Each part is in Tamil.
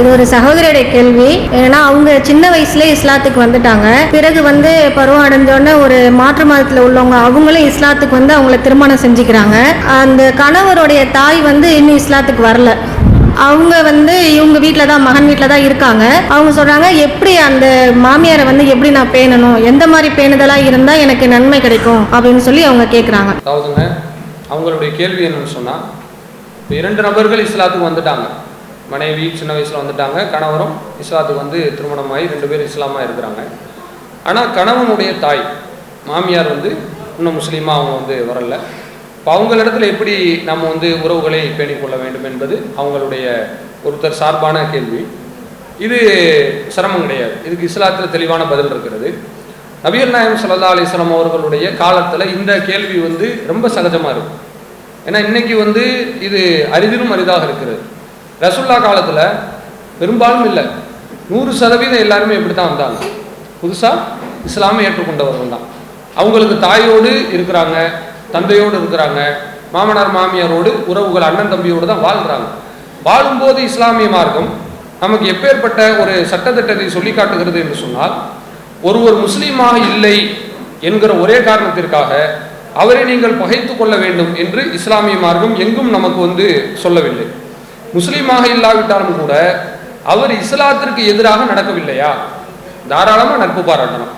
இது ஒரு சகோதரியுடைய கேள்வி. ஏன்னா அவங்க சின்ன வயசுல இஸ்லாத்துக்கு வந்துட்டாங்க. பிறகு வந்து பருவம் அடைஞ்சோடனே ஒரு மாற்று மதத்தில் உள்ளவங்க அவங்களும் இஸ்லாத்துக்கு வந்து அவங்கள திருமணம் செஞ்சுக்கிறாங்க. அந்த கணவருடைய தாய் வந்து இன்னும் இஸ்லாத்துக்கு வரல. அவங்க வந்து இவங்க வீட்டில் தான் மகன் வீட்டில் தான் இருக்காங்க. அவங்க சொல்கிறாங்க எப்படி அந்த மாமியாரை வந்து எப்படி நான் பேணணும்? எந்த மாதிரி பேணுதலாக இருந்தால் எனக்கு நன்மை கிடைக்கும்? அப்படின்னு சொல்லி அவங்க கேட்குறாங்க அதாவதுங்க அவங்களுடைய கேள்வி என்னன்னு சொன்னால் இரண்டு நபர்கள் இஸ்லாத்துக்கு வந்துட்டாங்க. மனைவி சின்ன வயசில் வந்துட்டாங்க. கணவரும் இஸ்லாத்துக்கு வந்து திருமணமாகி ரெண்டு பேரும் இஸ்லாமாக இருக்கிறாங்க. ஆனால் கணவனுடைய தாய் மாமியார் வந்து இன்னும் முஸ்லீமாக அவங்க வந்து வரல. இப்போ அவங்களிடத்துல எப்படி நம்ம வந்து உறவுகளை பேணிக்கொள்ள வேண்டும் என்பது அவங்களுடைய ஒருத்தர் சார்பான கேள்வி. இது சிரமம் கிடையாது. இதுக்கு இஸ்லாத்தில் தெளிவான பதில் இருக்கிறது. நபியல் நாயம் சல்லா அலிஸ்லாம் அவர்களுடைய காலத்தில் இந்த கேள்வி வந்து ரொம்ப சகஜமாக இருக்கும். ஏன்னா இன்னைக்கு வந்து இது அரிதிலும் அரிதாக இருக்கிறது. ரசுல்லா காலத்தில் பெரும்பாலும் இல்லை. நூறு சதவீதம் எல்லாருமே இப்படி தான் வந்தாங்க. புதுசாக இஸ்லாமை ஏற்றுக்கொண்டவர்கள் தான். அவங்களுக்கு தாயோடு இருக்கிறாங்க தந்தையோடு இருக்கிறாங்க மாமனார் மாமியாரோடு உறவுகள் அண்ணன் தம்பியோடு தான் வாழ்கிறாங்க வாழும்போது இஸ்லாமிய மார்க்கம் நமக்கு எப்பேற்பட்ட ஒரு சட்டத்திட்டத்தை சொல்லி காட்டுகிறது என்று சொன்னால் ஒருவர் முஸ்லீமாக இல்லை என்கிற ஒரே காரணத்திற்காக அவரை நீங்கள் பகைத்து கொள்ள வேண்டும் என்று இஸ்லாமிய மார்க்கம் எங்கும் நமக்கு வந்து சொல்லவில்லை. முஸ்லீமாக இல்லாவிட்டாலும் கூட அவர் இஸ்லாத்திற்கு எதிராக நடக்கவில்லையா? தாராளமாக நட்பு பாராட்டணும்.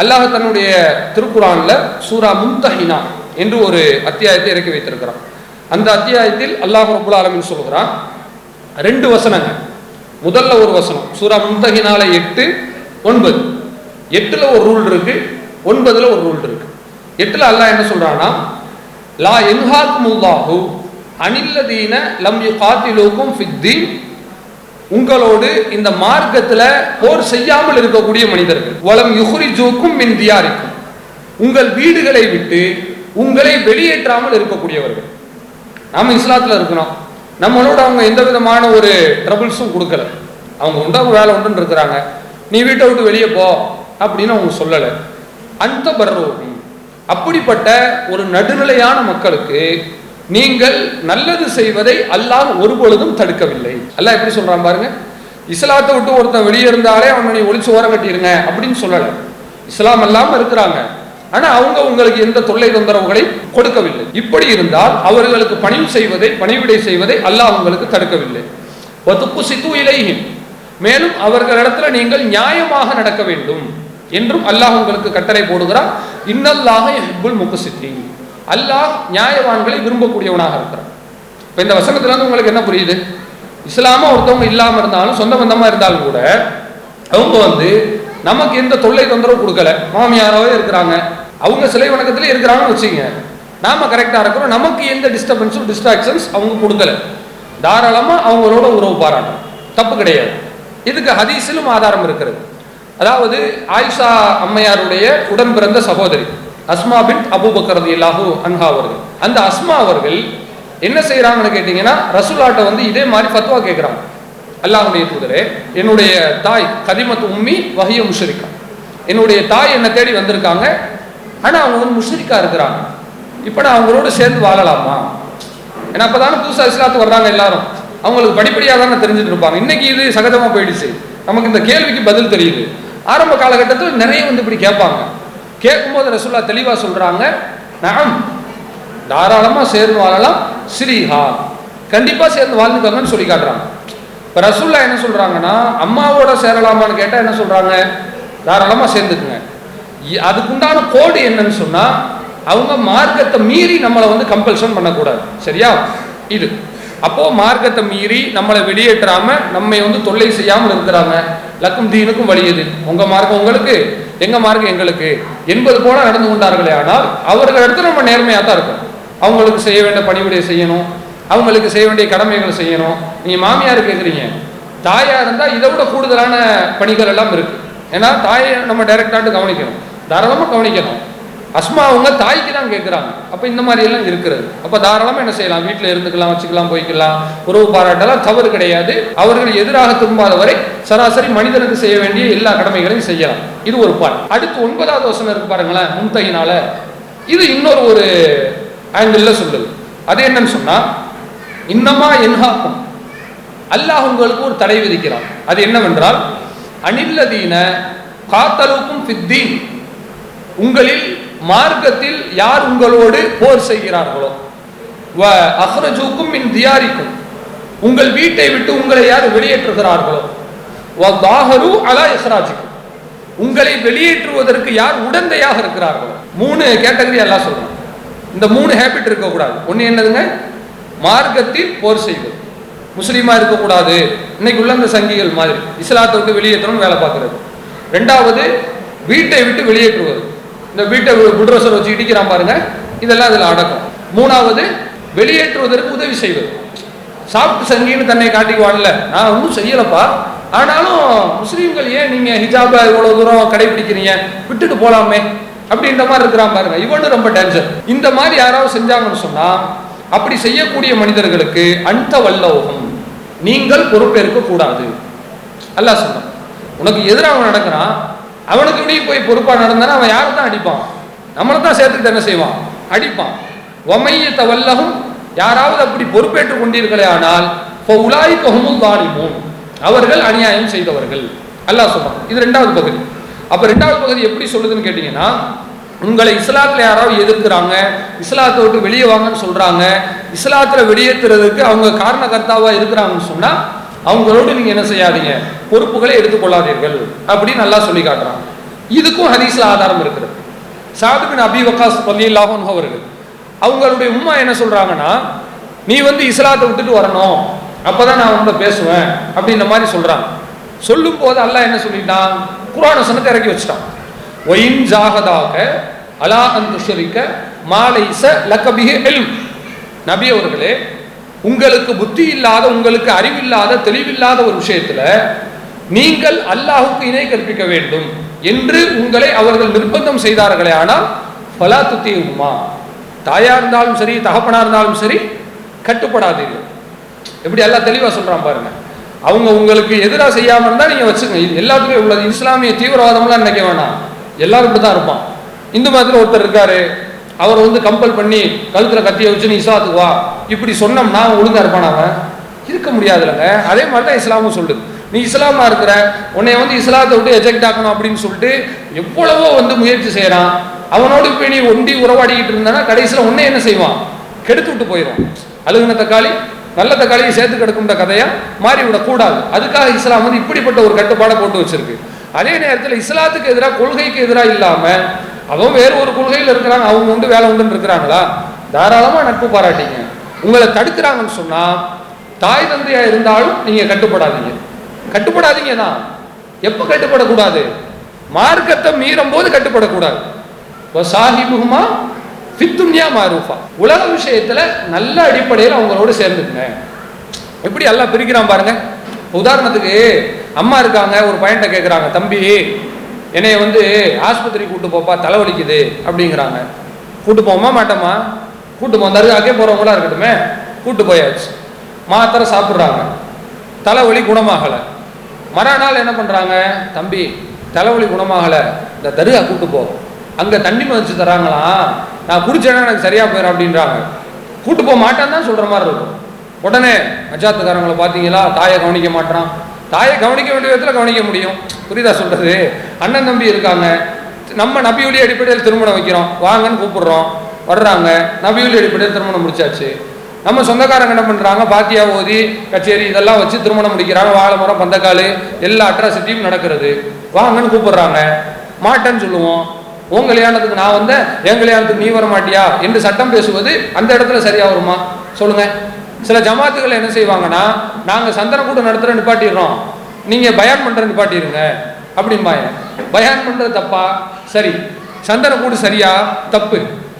அல்லாஹ் தன்னுடைய திருக்குறான்ல சூரா மும்தஹினா என்று ஒரு அத்தியாயத்தை இறக்கி வைத்திருக்கிறான். அந்த அத்தியாயத்தில் அல்லாஹ் ரபுல் ஆலமின் சொல்கிறான் ரெண்டு வசனங்கள். முதல்ல ஒரு வசனம் சூரா மும்தஹினால எட்டு ஒன்பது. எட்டுல ஒரு ரூல் இருக்கு ஒன்பதுல ஒரு ரூல் இருக்கு. எட்டுல அல்லாஹ் என்ன சொல்றான்னா லா என்ஹாக்குமுல்லாஹு அனில்லதீன லம் யுகாத்திலூக்கும் ஃபித்தீன். உங்களோடு இந்த மார்க்கத்தில் போர் செய்யாமல் இருக்கக்கூடிய மனிதர்கள். வலம் யுஹ்ரிஜூக்கும் மின் தியாரிக்கும். உங்கள் வீடுகளை விட்டு உங்களை வெளியேற்றாமல் இருக்கக்கூடியவர்கள். நாம் இஸ்லாத்தில் இருக்கணும் நம்மளோட அவங்க எந்த விதமான ஒரு ட்ரபிள்ஸும் கொடுக்கல. அவங்க உண்டாக வேலை உண்டுன்னு இருக்கிறாங்க. நீ வீட்டை விட்டு வெளியே போ அப்படின்னு அவங்க சொல்லலை. அந்த பர்ரோகம் அப்படிப்பட்ட ஒரு நடுநிலையான மக்களுக்கு நீங்கள் நல்லது செய்வதை அல்லாஹ் ஒருபொழுதும் தடுக்கவில்லை. அல்லாஹ் எப்படி சொல்றான் பாருங்க? இஸ்லாத்தை விட்டு ஒருத்தன் வெளியே இருந்தாலே அவனை நீ ஒளிச்சு ஓரம் கட்டிடுங்க அப்படின்னு சொல்லலை. இஸ்லாம் அல்லாம இருக்கிறாங்க. ஆனா அவங்க உங்களுக்கு எந்த தொல்லை தொந்தரவுகளை கொடுக்கவில்லை. இப்படி இருந்தால் அவர்களுக்கு பணிவு செய்வதை பணிவிடை செய்வதை அல்லாஹ் உங்களுக்கு தடுக்கவில்லை. ஒத்துப்பு சித்து இலையும் மேலும் அவர்களிடத்துல நீங்கள் நியாயமாக நடக்க வேண்டும் என்றும் அல்லாஹ் உங்களுக்கு கட்டளை போடுகிறார் இன்னல்லாக ஹிப்புல் முகசித்தி அல்லாஹ் நியாயவான்களை விரும்பக்கூடியவனாக இருக்கிறான். இப்போ இந்த வசனத்துல வந்து உங்களுக்கு என்ன புரியுது? இஸ்லாமா ஒருத்தவங்க இல்லாமல் இருந்தாலும் சொந்த பந்தமா இருந்தாலும் கூட அவங்க வந்து நமக்கு எந்த தொல்லை தொந்தரவு கொடுக்கல. மாமியாராவே இருக்கிறாங்க. அவங்க சிலை வணக்கத்துல இருக்கிறாங்கன்னு வச்சுங்க. நாம கரெக்டா இருக்கிறோம். நமக்கு எந்த டிஸ்டர்பன்ஸும் டிஸ்ட்ராக்ஷன்ஸ் அவங்க கொடுக்கல. தாராளமா அவங்களோட உறவு பாராட்டும் தப்பு கிடையாது. இதுக்கு ஹதீஸிலும் ஆதாரம் இருக்கிறது. அதாவது ஆயிஷா அம்மையாருடைய உடன் பிறந்த சகோதரி. அஸ்மா பின் அபுபக்கரது இல்லாஹூ அன்ஹா அவர்கள். அந்த அஸ்மா அவர்கள் என்ன செய்யறாங்கன்னு கேட்டீங்கன்னா ரசூலாட்ட வந்து இதே மாதிரி ஃபத்வா கேட்குறாங்க அல்லாஹுடைய தூதரே என்னுடைய தாய் கதிமத் உம்மி வஹிய முஷரிக்கா என்னுடைய தாய் என்னை தேடி வந்திருக்காங்க. ஆனா அவங்க வந்து முஷரிக்கா இருக்கிறாங்க. இப்போ நான் அவங்களோட சேர்ந்து வாழலாமா? ஏன்னா அப்பதானே புதுசா இஸ்லாத்துக்கு வர்றாங்க எல்லாரும். அவங்களுக்கு படிப்படியாக தானே தெரிஞ்சுட்டு இருப்பாங்க. இன்னைக்கு இது சகஜமா போயிடுச்சு. நமக்கு இந்த கேள்விக்கு பதில் தெரியுது. ஆரம்ப காலகட்டத்தில் நிறைய வந்து இப்படி கேட்பாங்க. கேட்கும்போது ரசுல்லா தெளிவாக சொல்கிறாங்க நாம் தாராளமாக சேர்ந்து வாழலாம் ஸ்ரீஹா. கண்டிப்பாக சேர்ந்து வாழ்ந்துக்கோங்கன்னு சொல்லி காட்டுறாங்க. இப்போ ரசுல்லா என்ன சொல்கிறாங்கன்னா அம்மாவோட சேரலாமான்னு கேட்டால் என்ன சொல்கிறாங்க தாராளமாக சேர்ந்துக்குங்க. அதுக்குண்டான கோடு என்னன்னு சொன்னால் அவங்க மார்க்கத்தை மீறி நம்மளை வந்து கம்பல்ஷன் பண்ணக்கூடாது. சரியா? இது. அப்போ மார்க்கத்தை மீறி நம்மளை வெளியேற்றாம நம்மை வந்து தொல்லை செய்யாமல் இருக்கிறாங்க. லக்கும் தீனுக்கும் வழியது உங்க மார்க்கம் உங்களுக்கு? எங்க மார்க்கு எங்களுக்கு என்பது போல நடந்து கொண்டார்களே ஆனால் அவர்கள் இடத்துல நம்ம நேர்மையாக தான் இருக்கும். அவங்களுக்கு செய்ய வேண்டிய பணிவிடை செய்யணும். அவங்களுக்கு செய்ய வேண்டிய கடமைகள் செய்யணும். நீங்க மாமியார் கேட்குறீங்க தாயா இருந்தா இதை விட கூடுதலான பணிகள் எல்லாம் இருக்கு. ஏன்னா தாயை நம்ம டைரக்டாட்டு கவனிக்கணும். தாராளமாக கவனிக்கணும். அஸ்மா அவங்க தாய்க்கு தான் கேட்குறாங்க அப்போ இந்த மாதிரி எல்லாம் இருக்கிறது. அப்போ தாராளமாக என்ன செய்யலாம்? வீட்டில் இருந்துக்கலாம் வச்சுக்கலாம் போய்க்கலாம். உறவு பாராட்டலாம் தவறு கிடையாது. அவர்கள் எதிராக திரும்பாத வரை சராசரி மனிதனுக்கு செய்ய வேண்டிய எல்லா கடமைகளையும் செய்யலாம். இது ஒரு பாட் அடுத்து ஒன்பதாவது வசனம் இருக்கு பாருங்களேன் முன்தகினால. இது இன்னொரு ஒரு ஆங்கிளில் சொல்லுது. அது என்னன்னு சொன்னா இன்னமா என்ஹாக்கும். அல்லாஹ் உங்களுக்கு ஒரு தடை விதிக்கிறான். அது என்னவென்றால் அனில்லதீன காத்தலுக்கும் ஃபித்தீன். உங்களில் மார்க்கத்தில் யார் உங்களோடு போர் செய்கிறார்களோ? வ அஹ்ரஜுக்கும் மின் தியாரிக்கும். உங்கள் வீட்டை விட்டு உங்களை யார் வெளியேற்றுகிறார்களோ? வ தாஹரு அலா இஸ்ராஜிக்கும் உங்களை வெளியேற்றுவதற்கு யார் உடந்தையாக இருக்கிறார்களோ? மூணு கேட்டகரி எல்லாம் சொல்றோம். இந்த மூணு ஹேபிட் இருக்கக்கூடாது. ஒன்று என்னதுங்க? மார்க்கத்தில் போர் செய்வது முஸ்லீமா இருக்கக்கூடாது. இன்னைக்கு உள்ள அந்த சங்கிகள் மாதிரி. இஸ்லாத்தை விட்டு வெளியேற்றணும் வேலை பார்க்கறது. ரெண்டாவது வீட்டை விட்டு வெளியேற்றுவது. இந்த வீட்டை புட்ரோசர் வச்சு இடிக்கிறான் பாருங்க. இதெல்லாம் அதில் அடக்கம். மூணாவது வெளியேற்றுவதற்கு உதவி செய்வது. சாப்பிட்டு சங்கின்னு தன்னை காட்டிக்குவான்ல. நான் ஒன்றும் செய்யலப்பா. ஆனாலும் முஸ்லீம்கள் ஏன் நீங்க ஹிஜாபை இவ்வளவு தூரம் கடைபிடிக்கிறீங்க? விட்டுட்டு போலாமே. அப்படின்ற மாதிரி இருக்கிறான் பாருங்க. இவனும் ரொம்ப டேஞ்சர் இந்த மாதிரி யாராவது செஞ்சாங்கன்னு சொன்னா அப்படி செய்யக்கூடிய மனிதர்களுக்கு அந்த வல்லோகம். நீங்கள் பொறுப்பேற்க கூடாது அல்லா சொன்னான் உனக்கு எதிராக அவன் நடக்கிறான். அவனுக்கு நீ போய் பொறுப்பாக நடந்தானா அவன் யாரை தான் அடிப்பான்? நம்மளை தான் சேர்த்துக்கிட்டு என்ன செய்வான்? அடிப்பான். ஒமையத்த வல்லகும் யாராவது அப்படி பொறுப்பேற்றுக் கொண்டீர்களே ஆனால் உலாய் பொகமும் தாலிமூன் அவர்கள் அநியாயம் செய்தவர்கள். அல்லாஹ் சொல்றான். இது ரெண்டாவது பகுதி. அப்போ ரெண்டாவது பகுதி எப்படி சொல்லுதுன்னு கேட்டிங்கன்னா உங்களை இஸ்லாத்தில் யாராவது எதிர்க்கிறாங்க இஸ்லாத்தை விட்டு வெளியே வாங்கன்னு சொல்கிறாங்க இஸ்லாத்தில் வெளியேற்றுறதுக்கு அவங்க காரணகர்த்தாவாக இருக்கிறாங்கன்னு சொன்னால் அவங்களோடு நீங்க என்ன செய்யாதீங்க? பொறுப்புகளை எடுத்துக்கொள்ளாதீர்கள். அப்படின்னு நல்லா சொல்லி காட்டுறான். இதுக்கும் ஹதீஸ்ல ஆதாரம் இருக்கிறது சாதுபின் அபி வக்காஸ் பள்ளியில்லாஹன் அவர்கள் அவங்களுடைய உமா என்ன சொல்றாங்கன்னா நீ வந்து இஸ்லாத்தை விட்டுட்டு வரணும். அப்பதான் நான் உங்களை பேசுவேன். அப்படின்ற மாதிரி சொல்றாங்க. சொல்லும் போது அல்லாஹ் என்ன சொல்லிட்டான்? குர்ஆன் வசனத்தை இறக்கி வச்சுட்டான். ஒயின் ஜாகதாக அலா அந்த மாலைச லக்கபிக எல் நபி அவர்களே உங்களுக்கு புத்தி இல்லாத உங்களுக்கு அறிவில்லாத தெளிவில்லாத ஒரு விஷயத்துல நீங்கள் அல்லாஹுக்கு இணை கற்பிக்க வேண்டும் என்று உங்களை அவர்கள் நிர்பந்தம் செய்தார்களே ஆனால் பலா துத்தியுமா தாயா இருந்தாலும் சரி தகப்பனா இருந்தாலும் சரி கட்டுப்படாதீர்கள். எப்படி எல்லாம் தெளிவா சொல்றான் பாருங்க. அவங்க உங்களுக்கு எதிராக செய்யாம இருந்தா நீங்க வச்சுங்க இது எல்லாத்துக்கும் உள்ளது. இஸ்லாமிய தீவிரவாதம்லாம் நினைக்க வேணாம். எல்லாரும் இப்படி தான் இருப்பான். இந்து மதத்தில் ஒருத்தர் இருக்காரு. அவர் வந்து கம்பல் பண்ணி கழுத்துல கத்திய வச்சு நீ இசாத்துக்கு வா. இப்படி சொன்னோம்னா அவன் ஒழுங்கா இருப்பான் அவன். இருக்க முடியாதுல்லங்க அதே மாதிரி தான் இஸ்லாமும் சொல்லுது. நீ இஸ்லாமா இருக்கிற உன்னை வந்து இஸ்லாத்தை விட்டு எஜெக்ட் ஆக்கணும் அப்படின்னு சொல்லிட்டு எவ்வளவோ வந்து முயற்சி செய்யறான். அவனோடு போய் நீ ஒண்டி உறவாடிக்கிட்டு இருந்தானா கடைசியில் உன்னை என்ன செய்வான்? கெடுத்து விட்டு போயிடும் அழுகுன தக்காளி நல்ல தக்காளியை சேர்த்து கிடக்கும்ன்ற கதையா மாறி விடக்கூடாது அதுக்காக இஸ்லாம் வந்து இப்படிப்பட்ட ஒரு கட்டுப்பாடை போட்டு வச்சிருக்கு. அதே நேரத்தில் இஸ்லாத்துக்கு எதிராக கொள்கைக்கு எதிராக இல்லாமல் அவன் வேறு ஒரு கொள்கையில் இருக்கிறாங்க. அவங்க உண்டு வேலை உண்டுன்னு இருக்கிறாங்களா? தாராளமாக நட்பு பாராட்டிங்க. உங்களை தடுக்கிறாங்கன்னு சொன்னால் தாய் தந்தையாக இருந்தாலும் நீங்கள் கட்டுப்படாதீங்க. கட்டுப்படாதீங்க தான். எப்போ கட்டுப்படக்கூடாது? மார்க்கத்தை மீறும் போது கட்டுப்படக்கூடாது சாஹிபுகுமா ஃபித்துன்யா மாரூஃபா. உலக விஷயத்தில் நல்ல அடிப்படையில் அவங்களோட சேர்ந்துக்குங்க. எப்படி எல்லாம் பிரிக்கிறான் பாருங்க. உதாரணத்துக்கு அம்மா இருக்காங்க ஒரு பையன்கிட்ட கேட்குறாங்க தம்பி என்னைய வந்து ஆஸ்பத்திரி கூட்டு போப்பா தலைவலிக்குது அப்படிங்கிறாங்க. கூட்டு போமா மாட்டோமா? கூட்டு போவோம் தர்காக்கே போகிறவங்களா இருக்கட்டுமே. கூட்டு போயாச்சு. மாத்திரை சாப்பிட்றாங்க. தலைவலி குணமாகலை. மறுநாள் என்ன பண்ணுறாங்க தம்பி தலைவலி குணமாகலை. இந்த தருகா கூட்டு போ. அங்கே தண்ணி மதிச்சு தராங்களாம். நான் குடிச்சேன்னா எனக்கு சரியாக போயிடும் அப்படின்றாங்க. கூட்டு போக மாட்டேன்னு தான் சொல்கிற மாதிரி இருக்கும். உடனே அஜாத்துக்காரங்களை பார்த்தீங்களா? தாயை கவனிக்க மாட்டான் தாயை கவனிக்க வேண்டிய விதத்தில் கவனிக்க முடியும். புரியுதா சொல்கிறது அண்ணன் தம்பி இருக்காங்க. நம்ம நபியுலி அடிப்படையில் திருமணம் வைக்கிறோம். வாங்கன்னு கூப்பிடுறோம். வர்றாங்க. நபியுலி அடிப்படையில் திருமணம் முடிச்சாச்சு. நம்ம சொந்தக்காரங்க என்ன பண்ணுறாங்க பாத்தியா ஓதி கச்சேரி இதெல்லாம் வச்சு திருமணம் முடிக்கிறாங்க. வாழை மரம் பந்தக்கால் எல்லா அட்ராசிட்டியும் நடக்கிறது. வாங்கன்னு கூப்பிடுறாங்க. மாட்டேன்னு சொல்லுவோம். உன் கல்யாணத்துக்கு நான் வந்தேன் என் கல்யாணத்துக்கு நீ வர மாட்டியா என்று சட்டம் பேசுவது அந்த இடத்துல சரியா வருமா? சொல்லுங்க. சில ஜமாத்துகள் என்ன செய்வாங்கன்னா நாங்கள் சந்தன கூட்டம் நடத்துற நிப்பாட்டிடுறோம். நீங்க பயான் பண்ற நிப்பாட்டிடுங்க. அப்படிம்பாங்க. பயான் பண்றது தப்பா? சரி. சந்தன கூடு சரியா? தப்பு.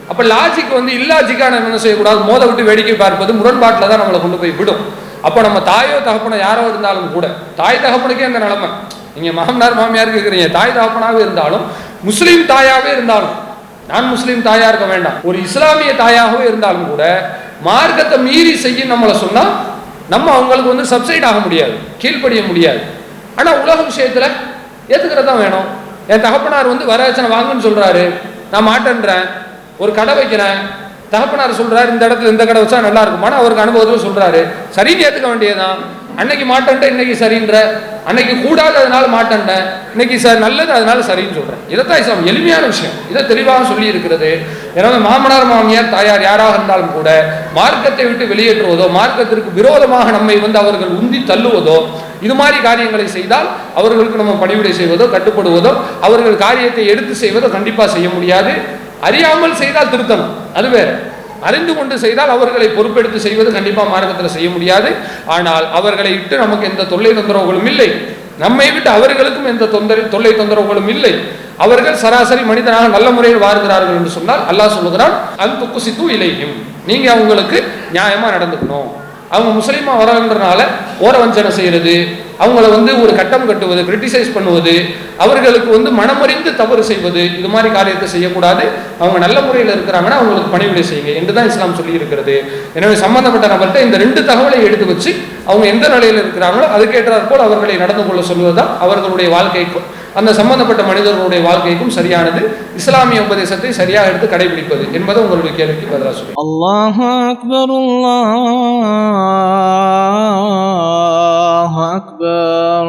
அப்ப லாஜிக் வந்து இல்லாஜிக்கான என்ன செய்யக்கூடாது? மோத விட்டு வேடிக்கை பார்ப்பது முரண்பாட்டில் தான் நம்மளை கொண்டு போய் விடும். அப்ப நம்ம தாயோ தகப்பனோ யாரோ இருந்தாலும் கூட தாய் தகப்பனுக்கே அந்த நிலைமை. நீங்க மாமனார் மாமியார் கேட்குறீங்க தாய் தகப்பனாவே இருந்தாலும் முஸ்லீம் தாயாகவே இருந்தாலும் நான் முஸ்லீம் தாயா இருக்க வேண்டாம். ஒரு இஸ்லாமிய தாயாகவே இருந்தாலும் கூட மார்க்கத்தை மீறி செய்ய நம்மளை சொன்னா நம்ம அவங்களுக்கு வந்து சப்சைட் ஆக முடியாது கீழ்ப்படிய முடியாது. ஆனா உலக விஷயத்துல ஏற்றுக்கிறது தான் வேணும். என் தகப்பனார் வந்து வரதட்சணை வாங்குன்னு சொல்றாரு. நான் மாட்டேன்றேன். ஒரு கடை வைக்கிறேன். தகப்பனார் சொல்றாரு இந்த இடத்துல இந்த கடை வச்சா நல்லா இருக்குமான்னு அவருக்கு அனுபவத்தில் சொல்றாரு சரின்னு ஏத்துக்க வேண்டியதுதான். அன்னைக்கு மாட்டேன்ட்ட இன்னைக்கு சரின்ற. அன்னைக்கு கூடாது அதனால மாட்டேன்ட்டேன் இன்னைக்கு சார் நல்லது அதனால சரின்னு சொல்றேன். இதைத்தான் இஸ்லாம் எளிமையான விஷயம். இதை தெளிவாக சொல்லி இருக்கிறது. எனவே மாமனார் மாமியார் தாயார் யாராக இருந்தாலும் கூட மார்க்கத்தை விட்டு வெளியேற்றுவதோ மார்க்கத்திற்கு விரோதமாக நம்மை வந்து அவர்கள் உந்தி தள்ளுவதோ இது மாதிரி காரியங்களை செய்தால் அவர்களுக்கு நம்ம பணிவிடை செய்வதோ கட்டுப்படுவதோ அவர்கள் காரியத்தை எடுத்து செய்வதோ கண்டிப்பாக செய்ய முடியாது. அறியாமல் செய்தால் திருத்தணும். அதுவே அறிந்து கொண்டு செய்தால் அவர்களை பொறுப்பெடுத்து செய்வது கண்டிப்பாக மார்க்கத்தில் செய்ய முடியாது. ஆனால் அவர்களை விட்டு நமக்கு எந்த தொல்லை தொந்தரவுகளும் இல்லை. நம்மை விட்டு அவர்களுக்கும் எந்த தொந்தரவு தொல்லை தொந்தரவுகளும் இல்லை. அவர்கள் சராசரி மனிதனாக நல்ல முறையில் வாழ்கிறார்கள் என்று சொன்னால் அல்லாஹ் சொல்லுகிறான் அல் துக்குசித்து இலையும் நீங்க அவங்களுக்கு நியாயமா நடந்துக்கணும். அவங்க முஸ்லீமா வரன்றனால ஓர வஞ்சனை செய்யறது அவங்கள வந்து ஒரு கட்டம் கட்டுவது கிரிட்டிசைஸ் பண்ணுவது அவர்களுக்கு வந்து மனமறிந்து தவறு செய்வது இது மாதிரி காரியத்தை செய்யக்கூடாது. அவங்க நல்ல முறையில் இருக்கிறாங்கன்னா அவங்களுக்கு பணிவிடை செய்யுங்க என்று தான் இஸ்லாம் சொல்லி இருக்கிறது எனவே சம்பந்தப்பட்ட நபர்கிட்ட இந்த ரெண்டு தகவலை எடுத்து வச்சு அவங்க எந்த நிலையில் இருக்கிறாங்களோ அதுக்கேற்றாற் போல் அவர்களை நடந்து கொள்ள சொல்வதுதான் அவர்களுடைய வாழ்க்கைக்கும் அந்த சம்பந்தப்பட்ட மனிதர்களுடைய வாழ்க்கைக்கும் சரியானது. இஸ்லாமிய உபதேசத்தை சரியாக எடுத்து கடைபிடிப்பது என்பது உங்களுடைய கேள்விக்கு பதிலாக சொல்லுங்கள் அல்லாஹ் அக்பர் الله أكبر